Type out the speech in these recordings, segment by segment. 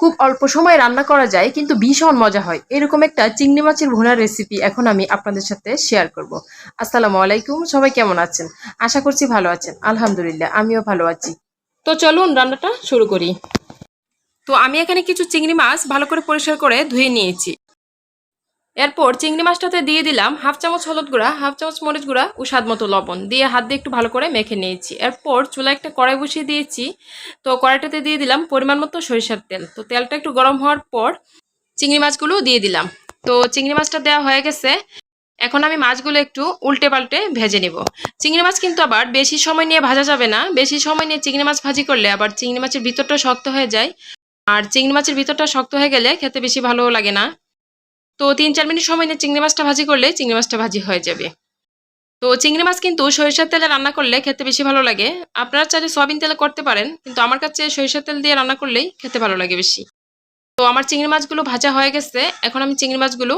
খুব অল্প সময়ে রান্না করা যায়, কিন্তু ভীষণ মজা হয়। এরকম একটা চিংড়ি মাছের ভোলার রেসিপি এখন আমি আপনাদের সাথে শেয়ার করব। আসসালামু আলাইকুম, সবাই কেমন আছেন? আশা করছি ভালো আছেন। আলহামদুলিল্লাহ, আমিও ভালো আছি। তো চলুন রান্নাটা শুরু করি। তো আমি এখানে কিছু চিংড়ি মাছ ভালো করে পরিষ্কার করে ধুয়ে নিয়েছি। এরপর চিংড়ি মাছটাতে দিয়ে দিলাম হাফ চামচ হলুদ গুঁড়া, হাফ চামচ মরিচ গুঁড়া ও স্বাদ মতো লবণ। দিয়ে হাত দিয়ে একটু ভালো করে মেখে নিয়েছি। এরপর চুলা একটা কড়াই বসিয়ে দিয়েছি। তো কড়াইটাতে দিয়ে দিলাম পরিমাণ মতো সরিষার তেল। তো তেলটা একটু গরম হওয়ার পর চিংড়ি মাছগুলো দিয়ে দিলাম। তো চিংড়ি মাছটা দেওয়া হয়ে গেছে। এখন আমি মাছগুলো একটু উল্টে পাল্টে ভেজে নিব। চিংড়ি মাছ কিন্তু আবার বেশি সময় নিয়ে ভাজা যাবে না। বেশি সময় নিয়ে চিংড়ি মাছ ভাজি করলে আবার চিংড়ি মাছের ভিতরটা শক্ত হয়ে যায়। আর চিংড়ি মাছের ভিতরটা শক্ত হয়ে গেলে খেতে বেশি ভালো লাগে না। তো তিন চার মিনিট সময় নিয়ে চিংড়ি মাছটা ভাজি করলে চিংড়ি মাছটা ভাজি হয়ে যাবে। তো চিংড়ি মাছ কিন্তু সরিষার তেলে রান্না করলে খেতে বেশি ভালো লাগে। আপনারা চাইলে সয়াবিন তেলে করতে পারেন, কিন্তু আমার কাছে সরিষার তেল দিয়ে রান্না করলেই খেতে ভালো লাগে বেশি। তো আমার চিংড়ি মাছগুলো ভাজা হয়ে গেছে, এখন আমি চিংড়ি মাছগুলো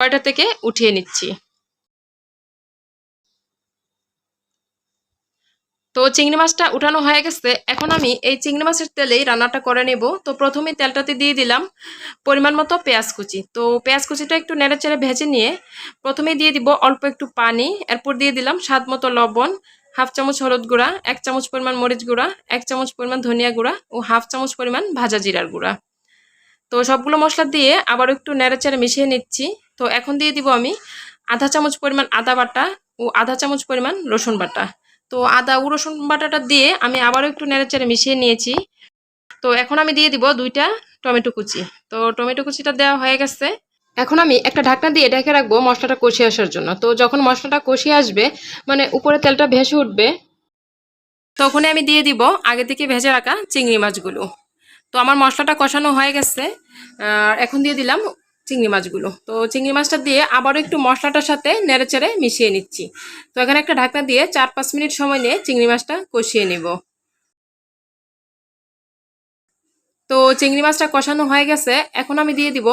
কয়টা থেকে উঠিয়ে নিচ্ছি? তো চিংড়ি মাছটা উঠানো হয়ে গেছে। এখন আমি এই চিংড়ি মাছের তেলেই রান্নাটা করে নেব। তো প্রথমে তেলটাতে দিয়ে দিলাম পরিমাণ মতো পেঁয়াজ কুচি। তো পেঁয়াজ কুচিটা একটু নেড়ে চেড়ে ভেজে নিয়ে প্রথমে দিয়ে দিব অল্প একটু পানি। এরপর দিয়ে দিলাম স্বাদ মতো লবণ, হাফ চামচ হলুদ গুঁড়া, এক চামচ পরিমাণ মরিচ গুঁড়া, এক চামচ পরিমাণ ধনিয়া গুঁড়া ও হাফ চামচ পরিমাণ ভাজা জিরার গুঁড়া। তো সবগুলো মশলা দিয়ে আবার একটু নেড়ে চেড়ে মিশিয়ে নিচ্ছি। তো এখন দিয়ে দিব আমি আধা চামচ পরিমাণ আদা বাটা ও আধা চামচ পরিমাণ রসুন বাটা। তো আদা রসুন বাটাটা দিয়ে আমি আবারও একটু নেড়েচেড়ে মিশিয়ে নিয়েছি। তো এখন আমি দিয়ে দিব দুইটা টমেটো কুচি। তো টমেটো কুচিটা দেওয়া হয়ে গেছে। এখন আমি একটা ঢাকনা দিয়ে ঢেকে রাখব মশলাটা কষিয়ে আসার জন্য। তো যখন মশলাটা কষিয়ে আসবে মানে উপরে তেলটা ভেসে উঠবে, তখনই আমি দিয়ে দিব আগে থেকে ভেজে রাখা চিংড়ি মাছগুলো। তো আমার মশলাটা কষানো হয়ে গেছে। আর এখন দিয়ে দিলাম চিংড়ি মাছগুলো। তো চিংড়ি মাছটা দিয়ে আবারও একটু মশলাটার সাথে নেড়েচেড়ে মিশিয়ে নিচ্ছি। তো এখানে একটা ঢাকনা দিয়ে চার পাঁচ মিনিট সময় নিয়ে চিংড়ি মাছটা কষিয়ে নিব। তো চিংড়ি মাছটা কষানো হয়ে গেছে। এখন আমি দিয়ে দিব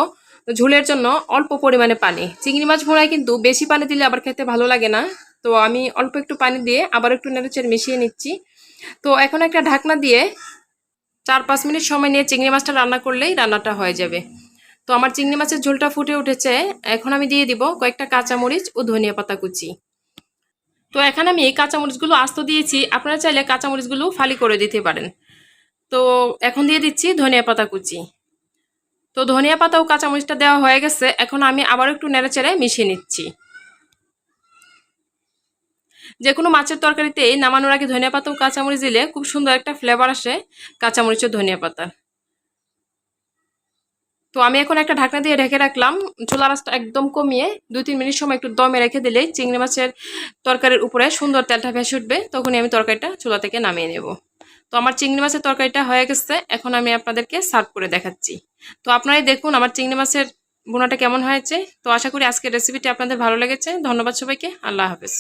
ঝোলের জন্য অল্প পরিমাণে পানি। চিংড়ি মাছ ভোড়ায় কিন্তু বেশি পানি দিলে আবার খেতে ভালো লাগে না। তো আমি অল্প একটু পানি দিয়ে আবার একটু নেড়েচেড়ে মিশিয়ে নিচ্ছি। তো এখন একটা ঢাকনা দিয়ে চার পাঁচ মিনিট সময় নিয়ে চিংড়ি মাছটা রান্না করলেই রান্নাটা হয়ে যাবে। তো আমার চিংড়ি মাছের ঝোলটা ফুটে উঠেছে। এখন আমি দিয়ে দিব কয়েকটা কাঁচামরিচ ও ধনিয়া পাতা কুচি। তো এখানে আমি এই কাঁচামরিচগুলো আস্ত দিয়েছি। আপনারা চাইলে কাঁচামরিচগুলো ফালি করে দিতে পারেন। তো এখন দিয়ে দিচ্ছি ধনিয়া পাতা কুচি। তো ধনিয়া পাতা ও কাঁচামরিচটা দেওয়া হয়ে গেছে। এখন আমি আবার একটু নেড়েচেড়ে মিশিয়ে নিচ্ছি। যে কোনো মাছের তরকারিতে নামানোর আগে ধনিয়া পাতা ও কাঁচামরিচ দিলে খুব সুন্দর একটা ফ্লেভার আসে কাঁচামরিচ ও ধনিয়া পাতা। তো আমি এখন একটা ঢাকনা দিয়ে ঢেকে রাখলাম। চুলা রাসটা একদম কমিয়ে দুই তিন মিনিট সময় একটু দমে রেখে দিলেই চিংড়ি মাছের তরকারির উপরে সুন্দর তেলটা ভেসে উঠবে। তখনই আমি তরকারিটা চুলা থেকে নামিয়ে নেব। তো আমার চিংড়ি মাছের তরকারিটা হয়ে গেছে। এখন আমি আপনাদেরকে সার্ভ করে দেখাচ্ছি। তো আপনারাই দেখুন আমার চিংড়ি মাছের বোনাটা কেমন হয়েছে। তো আশা করি আজকের রেসিপিটি আপনাদের ভালো লেগেছে। ধন্যবাদ সবাইকে। আল্লাহ হাফেজ।